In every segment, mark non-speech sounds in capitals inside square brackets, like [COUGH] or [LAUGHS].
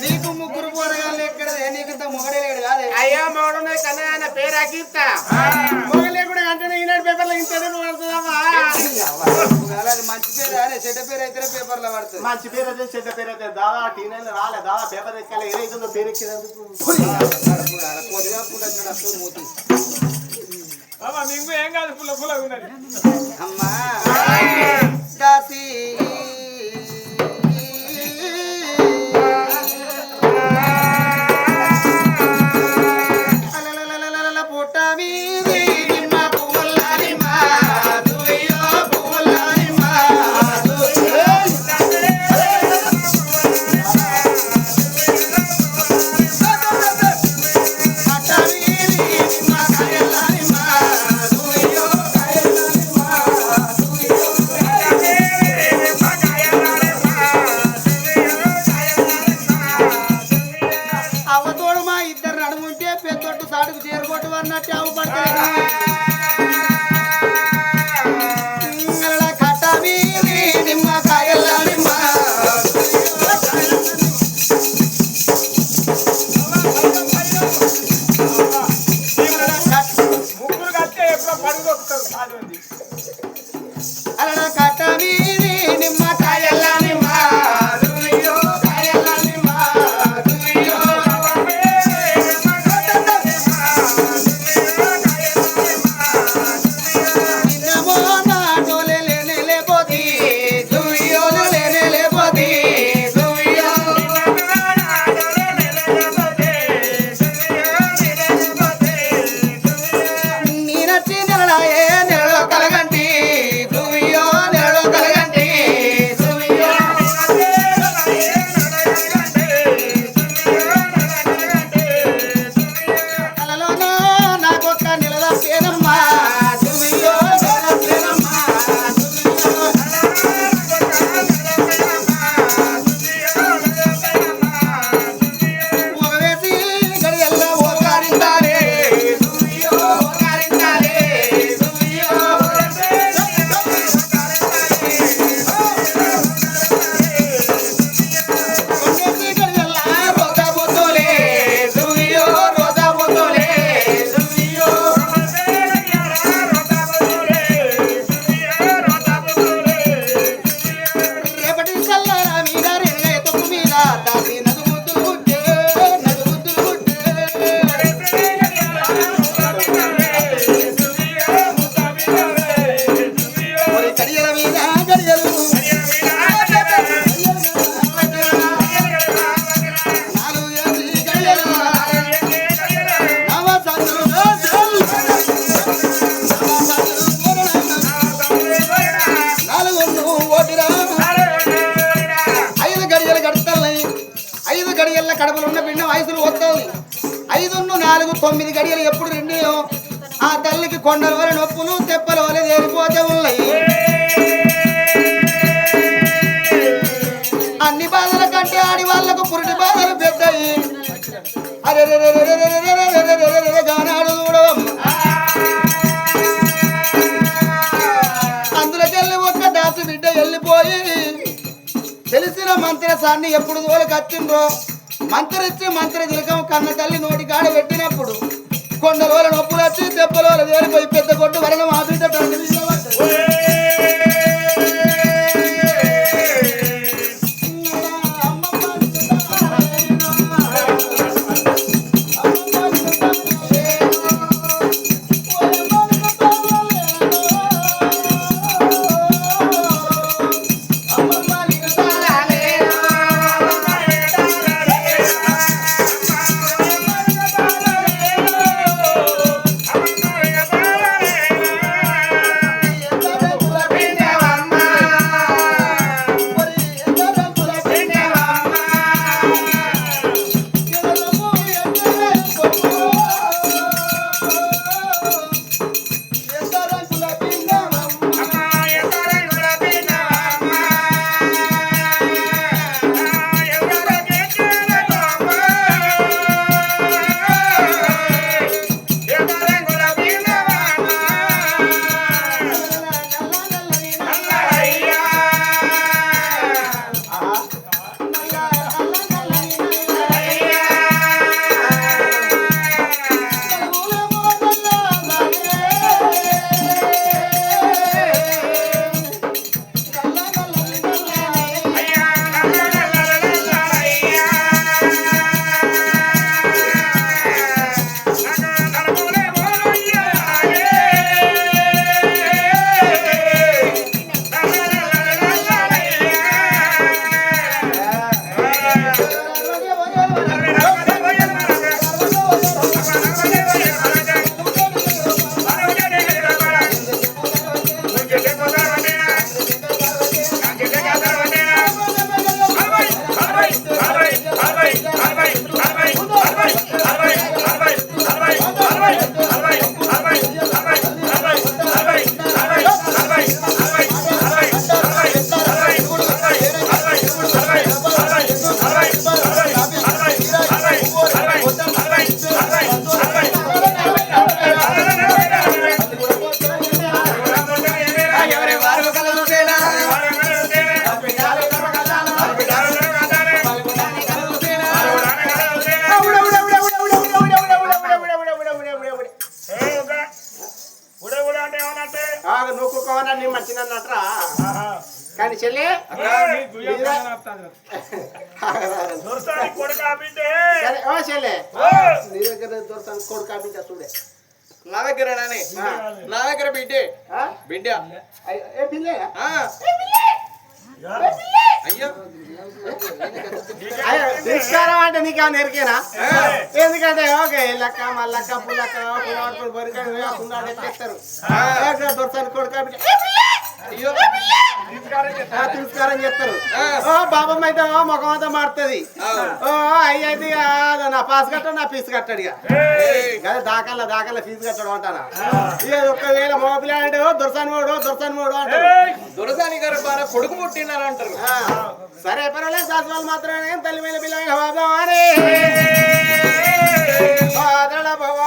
నీకు ముగ్గురు పోరగాళ్ళు ఎక్కడ నీకు ఇంత మొగడే లేడు కాదే? అయ్యా మోడు కన్నా ఆయన పేరు అకీర్త. మొగలే కూడా అంటే ఈనాడు పేపర్లో ఇంత మంచి పేరు అదే చెడ్డ పేరు అయితే పేపర్లో పడుతుంది మంచి పేరు అయితే చెడ్డ పేరు అయితే దాదా టీనైనా రాలే దాదా పేపర్ ఎక్కాలి ఏదైతుందో పేరు కొద్దిగా కూడా మూతి. అమ్మా మీకు ఏం కాదు పుల్ల పుల్ల ఉన్నది. అమ్మా కొండల వల్ల నొప్పులు తెప్పల వల్ల తేలిపోతే ఉన్నాయి. అన్ని బాధల కంటే ఆడి వాళ్ళకు పురిటి బాధలు పెద్దయి అరే గానాడు అందులో అందులోకెళ్ళి ఒక్క దాసు బిడ్డ వెళ్ళిపోయి తెలిసిన మంత్రసాన్ని ఎప్పుడు తోలికి వచ్చిండ్రో మంత్రిచ్చి మంత్రి తిలకం కన్న తల్లి నోటి కాడ పెట్టినప్పుడు కొండల వల్ల నొప్పులు వచ్చి దెబ్బల వల్ల వేరిపోయి పెద్ద కొట్టు వరణ మా చెల్లె? ఓ! నీ దగ్గర దొరసాను కోడి కాపించా చూడే. నా దగ్గర నానే? నా దగ్గర బిడ్డే? బిడ్డ. ఏ అయ్యో, నిష్కారం అంటే నీకు ఏమైనా ఎరికేనా ఎందుకంటే ఓకే లక్క మల్లక్క పుల్లక్క పుల్లవాడు బరికాడు దొరసాని కొడుకు అయ్యో తిరస్కారం చేస్తారు. ఓ బాబమ్మ అయితే ముఖం అంతా మారుతుంది. ఓ అయ్యి అయితే నా పాస్ కట్ట నా ఫీజు కట్టాడు ఇక. కదా దాకల్లా దాకల్లా ఫీజు కట్టడం అంటానా? ఇక ఒక్కవేళ మోపిలా అంటే దొరసాని మోడు దొరసాని మోడు అంటారు. దొరసాని గారు బాగా కొడుకు పుట్టినారు అంటారు. సరే పర్వాలేదు శాస్త్రాలు మాత్రమే తల్లి మీద భవ, భవ, భవ,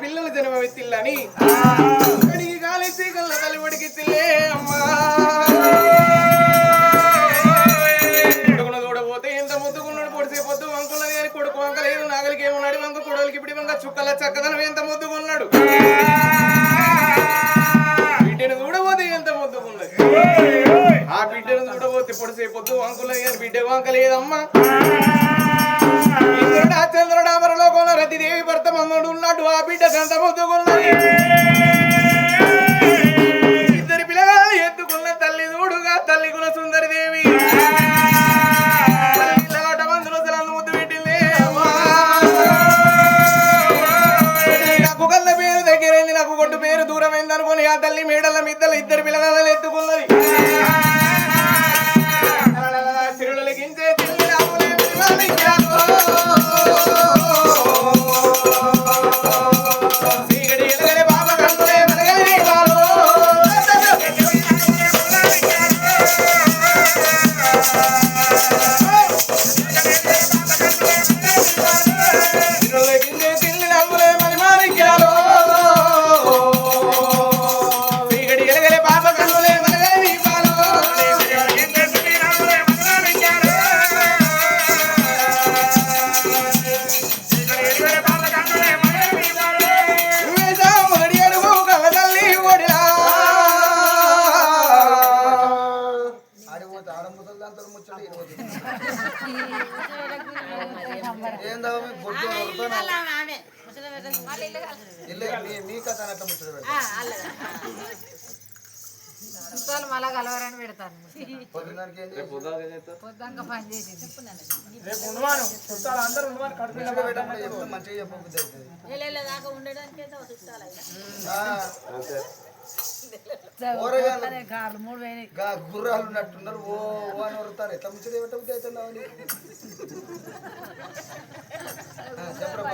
పిల్లలు జన్మవెత్తిల్లని కడిగి కాలెత్తి కళ్ళ తల్లి వడికెత్తిలే అమ్మా. కొడుకును చూడబోతే ఎంత ముద్దుకున్నాడు పొడిసే పొద్దు వంకున్నది అని కొడుకు వంక లేదు నాగలికి ఏమున్నాడు వంక కొడవలికి ఇప్పుడు వంక చుక్కల చక్కదనం ఎంత ముద్దుకున్నాడు బిడ్డను చూడబోతే ఎంత ముద్దుకున్నది ఆ బిడ్డను చూడబోతే పొడిసే పొద్దు వంకున్నది అని బిడ్డ వంక లేదమ్మా. చుట్టాలు మళ్ళా కలవరని పెడతాను చేసి పొద్దుంక పని దాకా ఉండడానికి గుర్రాలు ఉన్నట్టున్నారు. ఓ ఓ అని వరుతారు ఎట్లా ముచ్చట అవని చెప్పరా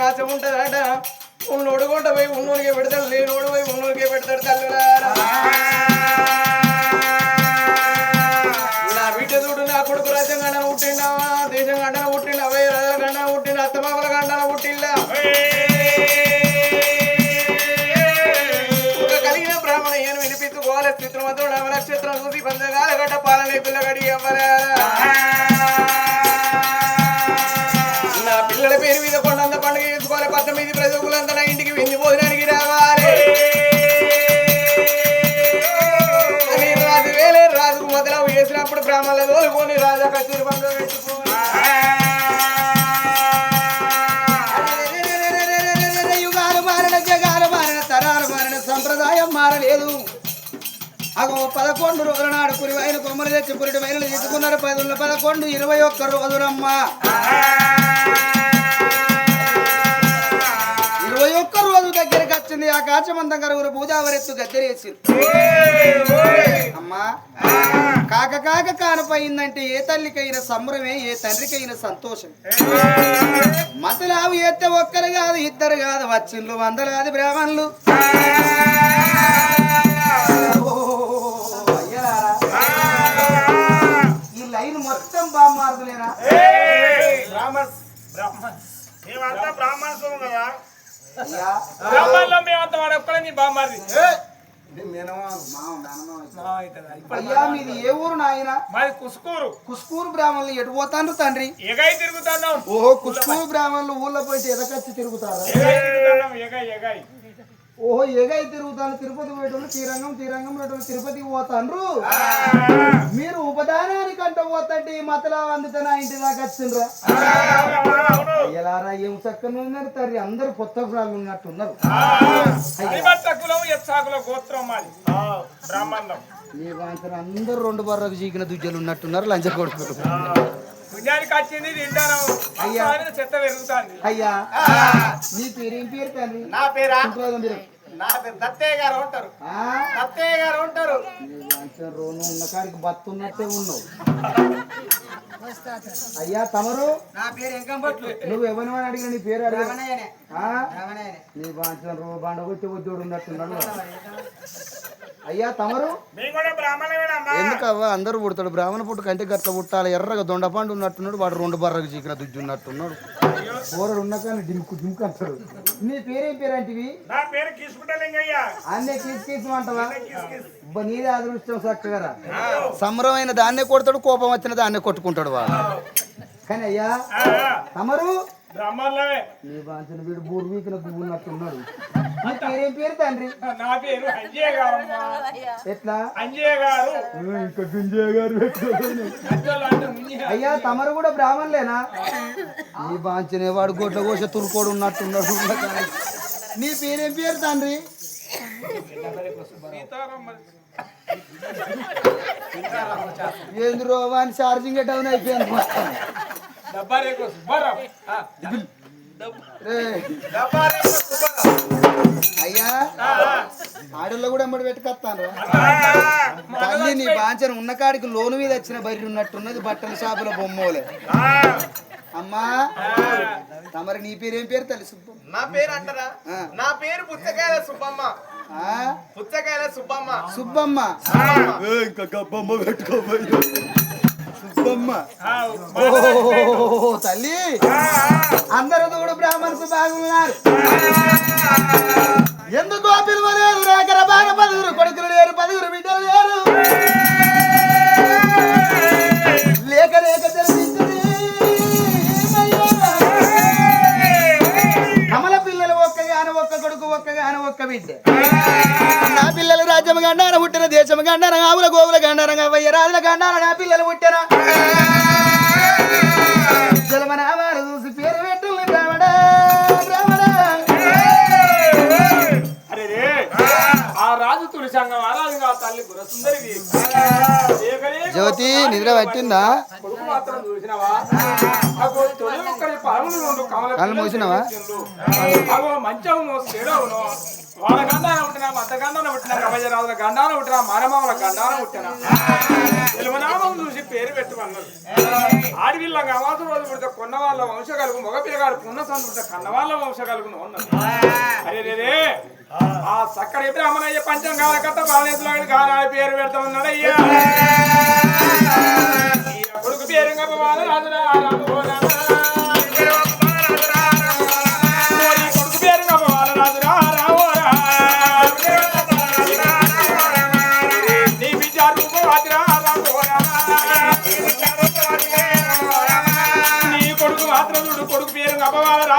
అన్నం దొరుకుతుందని ఆశ ఉంటుందట ఉన్నోడు కొంట పోయి ఉన్నోనికే పెడతాడు లేనోడు పోయి ఉన్నోనికే పెడతాడు తల్లులారా నా బిడ్డ చూడు నా కొడుకు రాజ్యం గండన పుట్టిండా దేశం గండన పుట్టిండా అవే రథల గండన పుట్టిండా అత్తమామల గండన పుట్టిల్లా ఒక కలిగిన బ్రాహ్మణ ఏను వినిపించుకోవాలి స్థితిమతుడు నక్షత్రం చూసి పంచగాల గడ్డ పాలనే పిల్లగడి ఎవరా మొదలవు వేసినప్పుడు పోని తోలుకొని రాజా కచేరి పండుగ యుగాలు మారిన జగాలు మారిన తరాలు మారిన సంప్రదాయం మారలేదు. అగో పదకొండు రోజుల నాడు కురివైన కొమ్మలు తెచ్చి కురిటి మైనలు తీసుకున్నారు. పదుల పదకొండు ఇరవై ఒక్క రోజులమ్మా. వచ్చింది ఆకాశమంతం కరుగురు భూదావరెత్తు గద్దెరేసింది అమ్మా కాక కాక కానపోయిందంటే ఏ తల్లికైనా సంబరమే ఏ తండ్రికైనా సంతోషం మతలావు ఎత్తే ఒక్కరు కాదు ఇద్దరు కాదు వచ్చిండ్లు వందలాది బ్రాహ్మణులు. ఈ లైన్ మొత్తం బామ్మార్దులేనా? మేమంతా బ్రాహ్మణత్వం కదా. బ్రాహ్మణులో మేమంతా వాడు ఒక్కడే బామ్మారి అయ్యా మీది ఏ ఊరు నాయన? మాది కుసుకూరు. కుస్కూరు బ్రాహ్మణులు ఎటు పోతాండ్రు తండ్రి? ఎగై ఓహో కుస్కూరు బ్రాహ్మణులు ఊళ్ళో పోయి ఎదకచ్చి తిరుగుతారా? ఎగై ఎగై ఓహో ఎగై తిరుగుతాను. తిరుపతి పోయేటోళ్ళు తీరంగం తీరంగం పోయేటోళ్ళు తిరుపతికి పోతాండ్రు. మీరు ఉపదానానికి అంట పోతంటే ఈ మతలా అందుతా నా ఇంటి దాకా వచ్చిండ్రా? అయ్యలారా ఏం చక్కని ఉన్నారు తల్లి? అందరు కొత్త ప్రాణులు ఉన్నట్టున్నారు. మీ వాంచన అందరు రెండు బర్రకు చీకిన దుజ్జలు ఉన్నట్టున్నారు లంచ కొడుకులు. పుణ్యానికి వచ్చింది తింటాను. అయ్యా. చెత్త పెరుగుతాంది. అయ్యా. నీ పేరేం పేరు తండ్రి నా పేరా? నా పేరు దత్తయ్య గారు ఉంటారు. ఆ? దత్తయ్య గారు ఉంటారు. రోను ఉన్న కాడికి బతున్నట్టే ఉన్నావు. అయ్యా తమరు? నా పేరు ఎంకంపట్లు నువ్వు ఎవరిని అడిగిన నీ పేరు అడిగిన నీ బాంచన రో బండ కొట్టి ఉద్యోడు ఉన్నట్టున్నాడు. అయ్యా తమరు? ఎందుకవ్వా? అందరూ పుడతాడు. బ్రాహ్మణ పుట్టు కంటే గట్ల పుట్టాలి. ఎర్రగా దొండపండు ఉన్నట్టున్నాడు. వాడు రెండు బర్రకు చీకిన దుజ్జు ఉన్నట్టున్నాడు. కూరడు ఉన్న కానీ డింకు డింకు అంటాడు. నీ పేరేం పేరు అంటివి? నా పేరు కిసుకుంటలింగయ్య అన్నే కీసు కీసు అంటవా? అబ్బా, నీదే అదృష్టం చక్కగా సంబరమైన దాన్నే కొడతాడు కోపం వచ్చిన దాన్నే కొట్టుకుంటాడు వాడు. కానీ అయ్యా తమరు? నీ బాంచిన వీడు బూరు వీకిన గువ్వు ఉన్నట్టున్నాడు నీ [LAUGHS] పేరేం పేరు తండ్రి? నా పేరు అంజయ్య గారమ్మా. ఎట్లా? అంజయ్య గారు. ఇంకా గుంజయ్య గారు. అయ్యా తమరు కూడా బ్రాహ్మణులేనా? నీ బాంచనే వాడు గొడ్ల కోస తురుకోడు ఉన్నట్టున్నాడు. [LAUGHS] నీ పేరేం పేరు తండ్రి. ఏంద్రో వాని ఛార్జింగ్ డౌన్ అయిపోయింది అయ్యా ఆడల్లో కూడా ఎమ్మడి పెట్టుకొస్తాను తల్లి నీ బాంచన ఉన్న కాడికి లోను మీద వచ్చిన బర్రి ఉన్నట్టున్నది బట్టల షాపుల బొమ్మోలే. అమ్మా తమరి నీ పేరేం పేరు తల్లి సుబ్బు నా పేరు అంటారా. నా పేరు పుచ్చకాయల సుబ్బమ్మ? పుచ్చకాయల సుబ్బమ్మ. సుబ్బమ్మ. ఇంకా గబ్బమ్మ పెట్టుకోబోయి సుబ్బమ్మ. ఆ, ఓ తల్లి. అందరూ కూడా బ్రాహ్మణ్స్ బాగున్నారు. ఎందుకో పిలువలేరు రేకర బాగా పదుగురు కొడుకులు లేరు పదుగురు బిడ్డలు లేరు. లేక లేక బిడ్డ నా పిల్లలు రాజ్యం గండార పుట్టిన దేశం గండార ఆవుల గోవుల గండార అవ్వయ్య రాజుల గండార నా పిల్లలు పుట్టిన. జలమనామాలు చూసి పేరు ఆ రాజు సంఘం తల్లి జ్యోతి నిద్ర పట్టిందా? కళ్ళు మూసినావా? మంచవును వాళ్ళ గండాన పుట్టినా మత గండాన పుట్టినా కవజరాజుల గండాన పుట్టినా మానమావుల గండాన పుట్టినా. తెలుగునామం చూసి పేరు పెట్టమన్నారు ఆడవిల్ల గవాసు రోజు పుడితే కొన్న వాళ్ళ వంశ కలుగు మగ పిల్లగాడు పున్న సంత పుడితే కన్న వాళ్ళ వంశ కలుగును ఉన్నది అరే రే ఆ సక్కడి బ్రాహ్మణయ్య పంచం కాలకట్ట బాలేసులాడి గారాయ పేరు పెడతా ఉన్నాడు అయ్యా. కొడుకు పేరు గొప్పవాడు రాజురా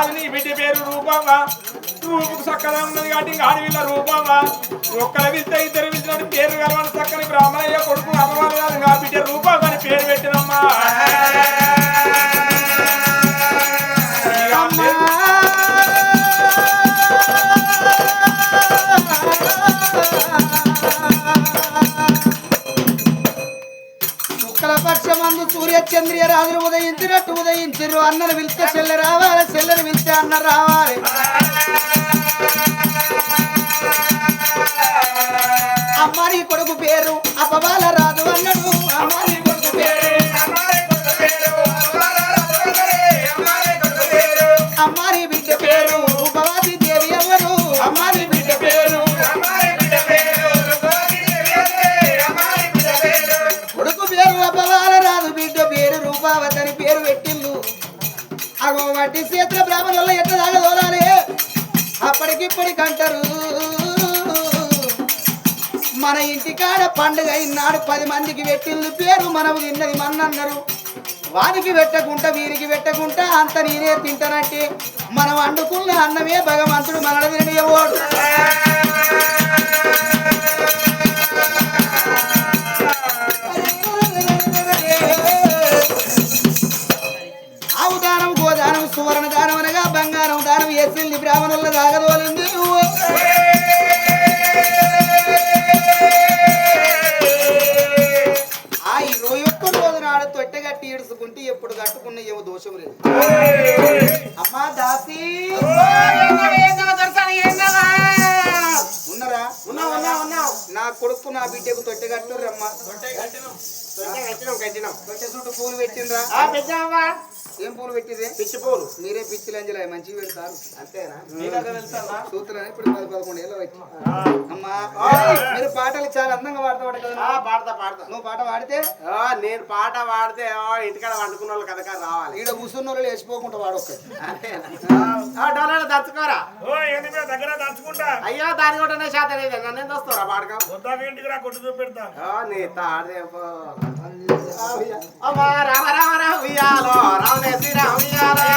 గొప్పవాడు నీ బిడ్డ పేరు రూపమ్మ రూపుకు చక్కగా ఉన్నది కాబట్టి ఇంకా ఆడవిల్ల రూపమ్మ ఒక్కల విద్య ఇద్దరు విద్యను పేరు కలవని చక్కని బ్రాహ్మణయ్య కొడుకు అమ్మవారు కాదు. బిడ్డ రూపమ్మ పేరు పెట్టినమ్మా. శుక్ల సూర్య చంద్రియ రాజులు ఉదయించినట్టు ఉదయించిర్రు. అన్నను పిలిస్తే చెల్లె రావాలి చెల్లెని పిలిస్తే అన్న రావాలి. అమ్మారి కొడుకు పేరు అపవాల ఇంటికాడ పండుగ ఇన్నాడు పది మందికి పెట్టిల్లు పేరు మనం తిన్నది మన్నన్నారు. వానికి పెట్టకుండా వీరికి పెట్టకుండా అంత నేనే తింటానంటే మనం వండుకున్న అన్నమే భగవంతుడు మనల తినేవాడు ఆవు దానం గోదానం సువర్ణ దానం అనగా బంగారం దానం వేసింది బ్రాహ్మణుల రాగదోలింది నా బిడ్డకు తొట్టెగట్టు రమ్మా కట్టినాం కట్టినాం. తొట్టె చుట్టూ పూలు పెట్టిండ్రా? ఆ పెద్దావా? ఏం పూలు పెట్టింది? పిచ్చి పూలు. మీరే పిచ్చి లంజలా మంచిగా పెడతారు. అంతేనా? సూత్రాలు ఇప్పుడు పది పదకొండు ఏళ్ళు వచ్చి అమ్మా మీరు పాటలు చాలా అందంగా పాడతాడు కదా. ఆ, పాడతా పాడతా. నువ్వు పాట పాడితే? ఆ, నేను పాట పాడితే ఇంటికాడ వండుకున్న వాళ్ళు కథ రావాలి. ఈడ కూర్చున్న వాళ్ళు వేసిపోకుండా వాడొక్కది అంతేనా? మేము దగ్గర దంచుకుంటా? అయ్యో దాని కూడా శాతం లేదు. నన్ను ఎందుకు వస్తారా పాడకం? ఇంటికి రా కొట్టు చూపెడతా నీ తాడే పో. అమ్మా రామ రామ రామ ఉయ్యాలో. రామనే శ్రీరామ ఉయ్యాలో.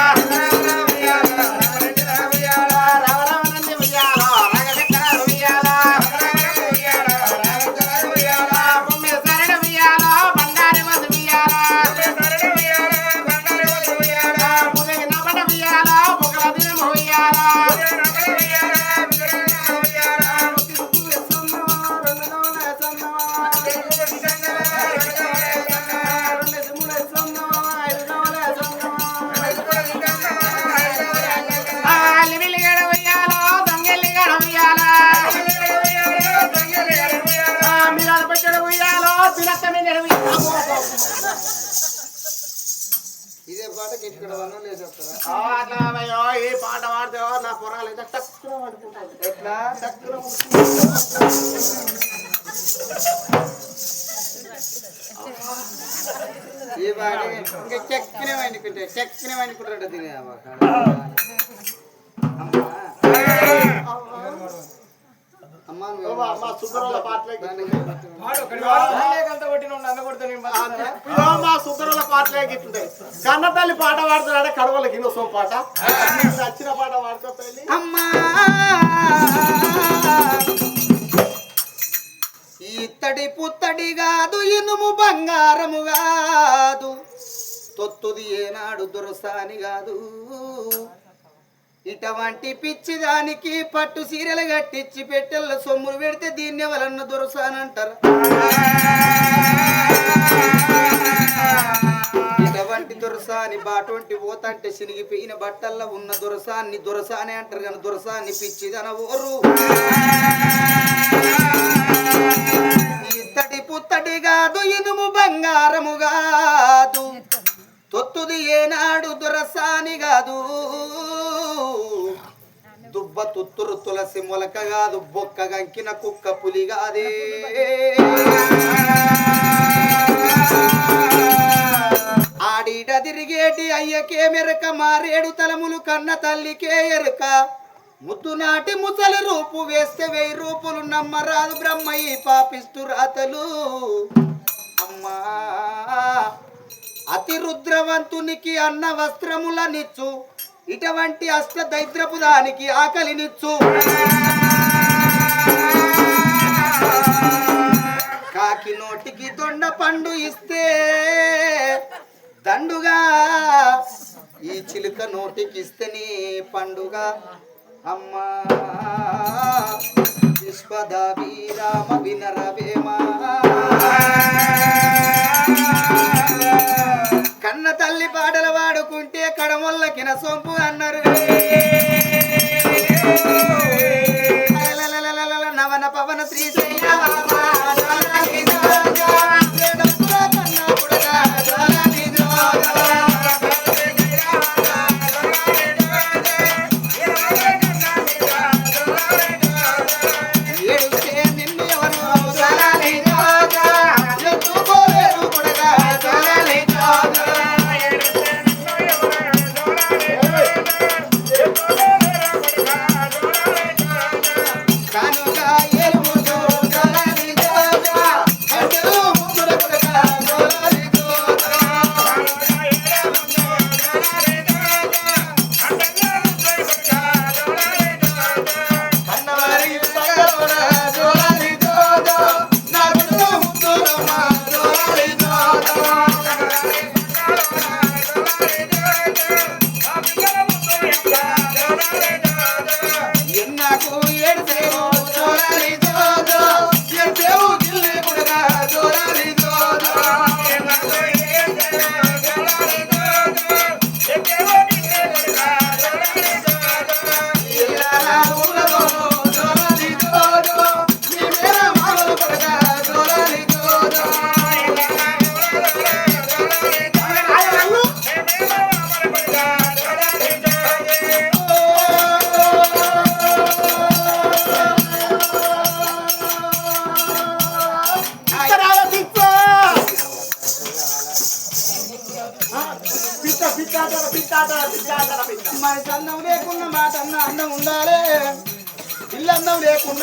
లేసేస్తారా ఏ పాట పాడితే నా పొరాలు అయితే టక్కున పడుకుంటాయి ఎట్లా ఈ పాట ఇంకా చెక్కనే వండుకుంటే చెక్కనే వండుకుంటాడు తినే అమ్మా నువ్వు అమ్మ సుందరంలో పాటలే మా సుందరంలో పాటలే గిట్టుంటాయి కన్న తల్లి పాట పాడుతున్నాడే కడవల గిన్నె పాట నచ్చిన పాట పాడుకో తల్లి అమ్మా ఇత్తడి పుత్తడి కాదు ఇనుము బంగారము కాదు తొత్తుది ఏనాడు దురసాని కాదు ఇటువంటి పిచ్చి దానికి పట్టు సీరలు కట్టించి పెట్టెల్ల సొమ్ములు పెడితే దీన్ని ఎవరన్నా దొరసానంటారు? ఇటువంటి దొరసాని బాటువంటి పోతంటే సినిగిపోయిన బట్టల్లో ఉన్న దొరసాన్ని దొరసాని అంటారు కానీ దొరసాన్ని పిచ్చిదన ఓరు. ఇత్తడి పుత్తడి కాదు ఇనుము బంగారము కాదు. తొత్తుది ఏనాడు దొరసాని కాదు. తుత్తురు తులసి మొలక కాదు బొక్క గంకిన కుక్క పులి కాదే ఆడిట తిరిగేటి అయ్యకే మెరక మారేడు తలములు కన్న తల్లికే ఎరుక. ముద్దు నాటి ముసలి రూపు వేస్తే వెయ్యి రూపులు నమ్మరాదు బ్రహ్మయ్య పాపిస్తు రాతలు. అమ్మా అతి రుద్రవంతునికి అన్న వస్త్రములనిచ్చు. ఇటువంటి అష్ట దైత్రపు దానికి ఆకలినిచ్చు. కాకి నోటికి దొండ పండు ఇస్తే దండుగా. ఈ చిలుక నోటికి ఇస్తేనే పండుగ. అమ్మా విశ్వదాభిరామ వినరవేమా. తల్లి పాటలు పాడుకుంటే కడమొల్లకిన సొంపు అన్నారు. నవన పవన శ్రీశైల నిన్ను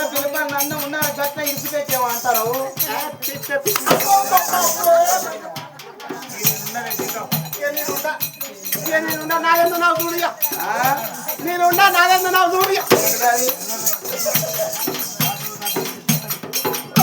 అందం లేకున్న పిలుపన్న అందం ఉండాలి గట్ల ఇరిసి పెట్టేవా అంటారు నేనుండా, నాదెందు నాకు చూడు? నేనుండా నాదెందు